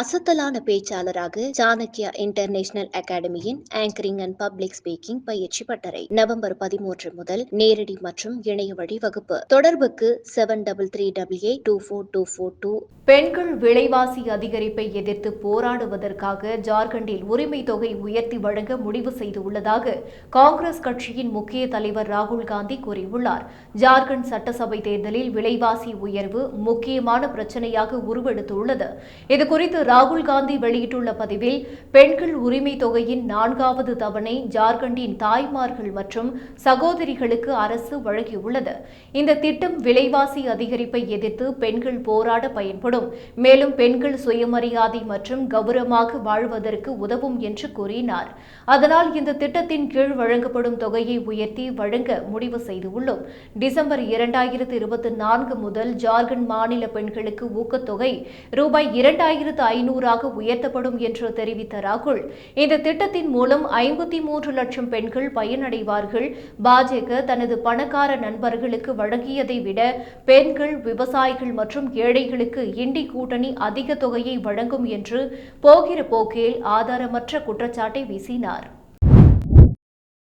அசத்தலான பேச்சாளராக சாணக்கியா இன்டர்நேஷனல் அகாடமியின் ஆங்கரிங் அண்ட் பப்ளிக் ஸ்பீக்கிங் பயிற்சி பட்டறை நவம்பர் பதிமூன்று முதல் நேரடி மற்றும் இணைய வழி வகுப்பு. தொடர்புக்கு seven double three double eight two four two four two பெண்கள் விலைவாசி அதிகரிப்பை எதிர்த்து போராடுவதற்காக ஜார்க்கண்டில் உரிமை தொகை உயர்த்தி வழங்க முடிவு செய்துள்ளதாக காங்கிரஸ் கட்சியின் முக்கிய தலைவர் ராகுல் காந்தி கூறியுள்ளார். ஜார்க்கண்ட் சட்டசபை தேர்தலில் விலைவாசி உயர்வு முக்கியமான பிரச்சனையாக உருவெடுத்துள்ளது. இதுகுறித்து ராகுல் காந்தி வெளியிட்டுள்ள பதிவில் பெண்கள் உரிமை தொகையின் நான்காவது தவணை ஜார்க்கண்டின் தாய்மார்கள் மற்றும் சகோதரிகளுக்கு அரசு வழங்கியுள்ளது. இந்த திட்டம் விலைவாசி அதிகரிப்பை எதிர்த்து பெண்கள் போராட பயன்படும். மேலும் பெண்கள் சுயமரியாதை மற்றும் கௌரவமாக வாழ்வதற்கு உதவும் என்று கூறினார். அதனால் இந்த திட்டத்தின் கீழ் வழங்கப்படும் தொகையை உயர்த்தி வழங்க முடிவு செய்துள்ளோம். டிசம்பர் இரண்டாயிரத்து இருபத்தி நான்கு முதல் ஜார்க்கண்ட் மாநில பெண்களுக்கு ஊக்கத்தொகை ரூபாய் இரண்டாயிரத்து ஐநூறாக உயர்த்தப்படும் என்று தெரிவித்த ராகுல் இந்த திட்டத்தின் மூலம் ஐம்பத்தி மூன்று லட்சம் பெண்கள் பயனடைவார்கள். பாஜக தனது பணக்கார நண்பர்களுக்கு வழங்கியதை விட பெண்கள் விவசாயிகள் மற்றும் ஏழைகளுக்கு இண்டி கூட்டணி அதிக தொகையை வழங்கும் என்று போகிற போக்கில் ஆதாரமற்ற குற்றச்சாட்டை வீசினார்.